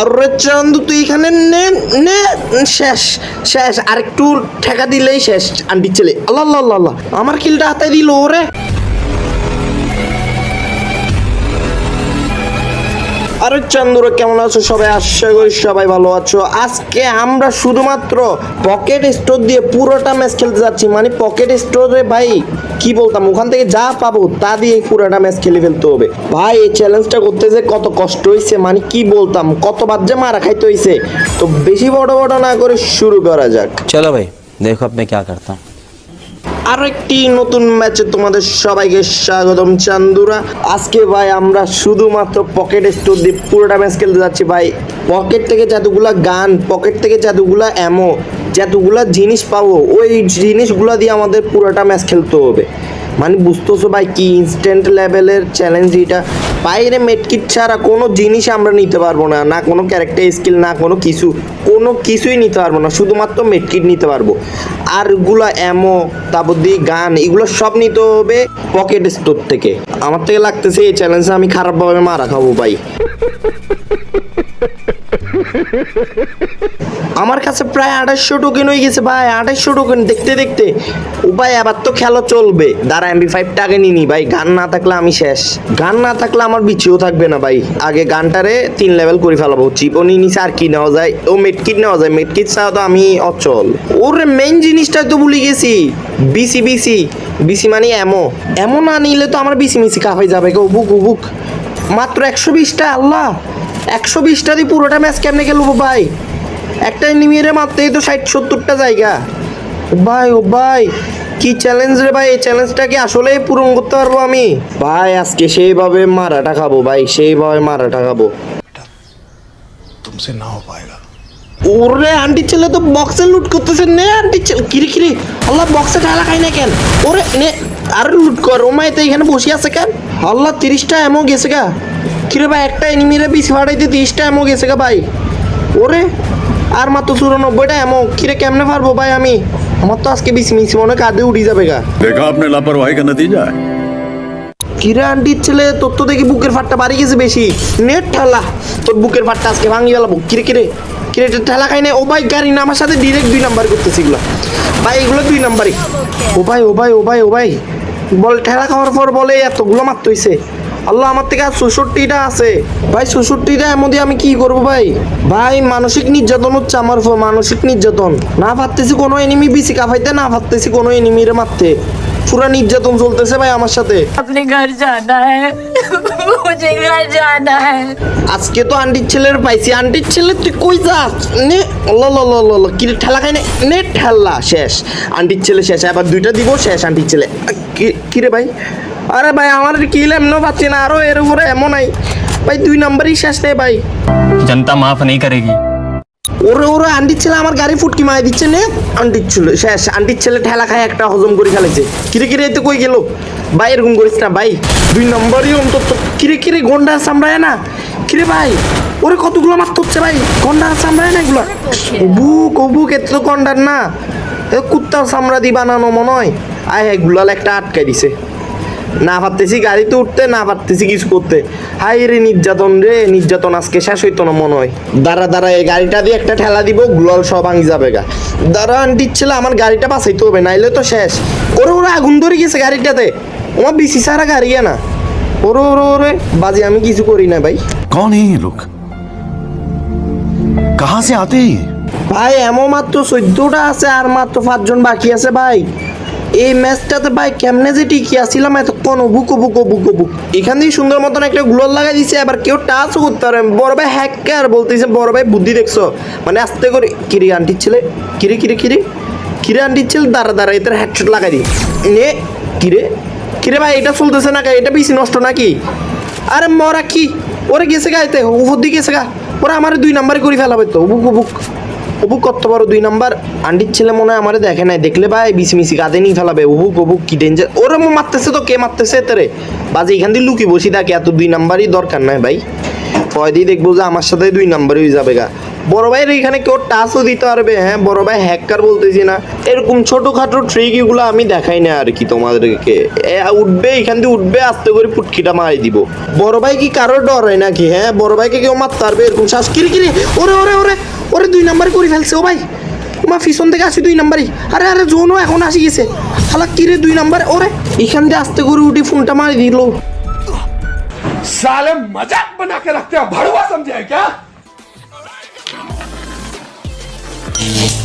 আরে চান্দু তুই এখানে নে নে শেষ শেষ। আর একটু ঠেকা দিলেই শেষ আন্টি ছেলে। আল্লাহ আল্লাহ, আল্লাহ আমার কিলটা হাতে দিল ওরে আরে চান্দুরা, কেমন আছো? সবাই আশা করি সবাই ভালো আছো। আজকে আমরা শুধুমাত্র পকেট স্টোর দিয়ে পুরোটা ম্যাচ খেলতে যাচ্ছি। মানে পকেট স্টোরে ভাই, কি বলতাম? ওখান থেকে যা পাবো, তা দিয়ে পুরোটা ম্যাচ খেলে ফেলতে হবে। ভাই, এই চ্যালেঞ্জটা করতে যে কত কষ্ট হয়েছে মানে কি বলতাম? কত যে মারা খাইতে হয়েছে তো বেশি বড় বড় না করে শুরু করা যাক। চলো ভাই, দেখো আপনি কে করতাম। আরও একটি নতুন ম্যাচে তোমাদের সবাইকে স্বাগতম, চান্দুরা। আজকে ভাই আমরা শুধুমাত্র পকেট স্টোর দিয়ে পুরোটা ম্যাচ খেলতে যাচ্ছি ভাই। পকেট থেকে যতগুলা গান, পকেট থেকে যতগুলা অ্যামো যতগুলা জিনিস পাবো, ওই জিনিসগুলা দিয়ে আমাদের পুরোটা ম্যাচ খেলতে হবে। মানে বুঝতেছো ভাই, কি ইনস্ট্যান্ট লেভেলের চ্যালেঞ্জ এটা? বাইরে মেটকিট ছাড়া কোনো জিনিস আমরা নিতে পারব না না কোনো ক্যারেক্টার স্কিল না কোনো কিছু। কোনো কিছুই নিতে পারব না, শুধুমাত্র মেটকিট নিতে পারব। আরগুলা অ্যামো তারপর দিয়ে গান এগুলো সব নিতে হবে পকেট স্টোর থেকে। আমার থেকে লাগতেছে এই চ্যালেঞ্জে আমি খারাপভাবে মারা খাব ভাই। আমার কাছে প্রায় আঠাশশো টোকেন হয়ে গেছে ভাই, আঠাশশো টোকেন দেখতে দেখতে। ও ভাই এবার তো খেলা চলবে। দাঁড়া এমবি ফাইভ টাকা নিনি ভাই, গান না থাকলে আমি শেষ। গান না থাকলে আমার বিচিও থাকবে না ভাই। আগে গানটারে তিন লেভেল করে ফেলাবো। চিপও নিয়ে নিচে আর কি নেওয়া যায়। ও মেটকিট নেওয়া যায়। মেটকিট ছাড়া তো আমি অচল। ওর মেইন জিনিসটা তো ভুলে গেছি। বিসি বিসি বিসি মানে এমো এমো না নিলে তো আমার বিসি মিসি কাফাই যাবে গো। বুক বুক মাত্র একশো বিশটা, আল্লাহ। একশো বিশটা দিয়ে পুরোটা ম্যাচ কেমনে খেলব ভাই? একটা এনিমিরে মারতেই তো ষাট সত্তরটা জায়গা। ভাই ও ভাই কি চ্যালেঞ্জ রে ভাই? এই চ্যালেঞ্জটা কি আসলেই পূরণ করতে পারব আমি? ভাই আজকে সেইভাবে মারাটা খাব ভাই সেইভাবে মারাটা খাব। তুমসে নাও পাইগা ওরে আন্টি ছেলে তো বক্সে লুট করতেছে নে আন্টি ছেলে কিরে কিরে? আল্লাহ বক্সে ঢালা খাই না কেন? ওরে নে আর লুট কর। ওমাই তো এখানে বসে আছে কেন? আল্লাহ তিরিশটা এমও গেছে গা। কিরে ভাই একটা এনিমিরে বিশ ভাড়াইতে তিরিশটা এমও গেছে গা ভাই। ওরে আর মাত্র চুরানব্বইটা এমন কিরে কেমনে পারব ভাই আমি? আমার তো আজকে বিশ মিনিট মনে কাঁধে উঠে যাবে গা। দেখা আপনার লাপারওয়াহি কেন দিয়ে যায়? কিরা আন্টির ছেলে তোর তো দেখি বুকের ফাটটা বাড়ি গেছে বেশি। নেট ঠালা তোর বুকের ফাটটা আজকে ভাঙি গেলাম কিরে কিরে কিরে ঠেলা খাই না? ও ভাই গাড়ি না আমার সাথে ডিরেক্ট দুই নাম্বার করতেছি এগুলো। ভাই এগুলো দুই নাম্বারই ও ভাই ও ভাই ও ভাই ও ভাই। বল ঠেলা খাওয়ার পর বলে এতগুলো মারতে হইছে। আল্লাহ আমার থেকে আর চৌষট্টিটা আছে। ভাই চৌষট্টিটা এমন আমি কি করব ভাই? ভাই মানসিক নির্যাতন হচ্ছে আমার মানসিক নির্যাতন। না ভাবতেছি কোনো এনিমি বিচি কাফাইতে না ভাবতেছি কোনো এনিমির মারতে। পুরা নির্যাতন চলতেছে ভাই আমার সাথে। আজকে তো আন্টির ছেলের পাইছি। আন্টির ছেলে তুই কই যা? নে ল কি ঠেলা খাই নে। ঠেলা শেষ। আন্টির ছেলে শেষ। এবার দুইটা দিব শেষ আন্টির ছেলে। কি রে ভাই? আরে ভাই আমার কি লেমনো পাচ্ছি না আরও এর উপরে এমন নাই। ভাই দুই নম্বরই শেষ নেই ভাই। জনতা মাফ নেই করেগি। ওরে ওরে আন্টির ছেলে আমার গাড়ি ফুটকি মায় দিচ্ছে নে। আন্টির ছেলে শেষ আন্টির ছেলে ঠেলা খায় একটা হজম করে ফেলেছে। কিরে কিরে তো কই গেল? ভাই এরকম করিস না ভাই। দুই নম্বরই অন্তত। কিরে কিরে গন্ডার সামড়ায় না? কিরে ভাই ওরে কতগুলো মার হচ্ছে ভাই? গন্ডার সামড়ায় না এগুলো? বুক অবুক এত গন্ডার না। কুত্তার সামরা দি বানানো মনে হয়। আয় এগুলো একটা আটকাই দিছে। না পারতেছি গাড়িতে উঠতে না পারতেছি কিছু করতে। হাই রে নির্যাতন রে নির্যাতন আজকে শেষ হইতো না মনে হয়। দাঁড়া দাঁড়া এই গাড়িটা দিয়ে একটা ঠেলা দিব গ্লোল সব আঙি যাবে গা। দাঁড়া আনটি ছেলে আমার গাড়িটা বাসাইতে হবে নাইলে তো শেষ। ওরে ওরে আগুন ধরে গেছে গাড়িটাতে। আমার বিসি সারা গাড়ি না। ওরে ওরে ওরে বাজে আমি কিছু করি না ভাই। কন এই লোক? কাহা সে আতে? ভাই এমন মাত্র চোদ্দটা আছে আর মাত্র পাঁচজন বাকি আছে ভাই। এই ম্যাচটাতে ভাই কেমনে যে টিকি আসছিলাম এতক্ষণ বুকো বুকো বুকো বুক এখান থেকে সুন্দর মতন একটা গ্লোর লাগাই দিছে আবার কেউ টাচও করতে পারে। বড় ভাই হ্যাকার বলতেছে, বড় ভাই বুদ্ধি দেখছ? মানে আস্তে করে, কিরে আন্টির ছেলে? কিরে কিরে কিরে? কিরে আন্টির ছেলে? দাঁড়া দাঁড়া, এটার হেডশট লাগাই দি নে, কিরে? কিরে ভাই, এটা চলতেছে না এটা বেশি নষ্ট নাকি? আরে মরা কি? ওরে গেছে গাইতে উপর দিকে গেছে গা। ওরা আমার দুই নাম্বারে করে ফেলাবে তো বুক বুক অবুক করতে পারো দুই নাম্বার। আন্টির ছেলে মনে হয় আমারে দেখে নাই। দেখলে ভাই বিসি মিসি কাঁদে নিয়ে ফেলাবে অবুক অবুক, কি ডেঞ্জার ওরম মারতেছে তো, কে মারতেছে তেরে বাজে এখান দিয়ে লুকি বসি থাকে, এত দুই নাম্বারই দরকার নাই ভাই। পয় দিয়ে দেখব যে আমার সাথে দুই নাম্বারই হয়ে যাবে গা। বড় ভাইয়ের এখানে কেউ টাচও দিতে পারবে হ্যাঁ বড় ভাই হ্যাকার বলতেছি না। এরকম ছোটোখাটো ট্রিক এগুলো আমি দেখাই না আর কি তোমাদেরকে। উঠবে, এখান দিয়ে উঠবে, আস্তে করে পুটকিটা মারি দিব। বড় ভাই কি কারোর ডর হয় নাকি হ্যাঁ? বড় ভাইকে কেউ মারতে পারবে, এরকম শ্বাস কিরি কিরি? ওরে ওরে ওরে ওরে, দুই নাম্বার করে ফেলছে ও ভাই। তোমার পিছন থেকে আসি দুই নাম্বারই। আরে আরে, জোনও এখন আসি গেছে। হালা কিরে দুই নাম্বার? ওরে, এখান দিয়ে আস্তে করে উঠে ফোনটা মারি দিল। সালে মজাক বনা কে রাখতে ভাড়ুয়া সমঝে क्या Thank.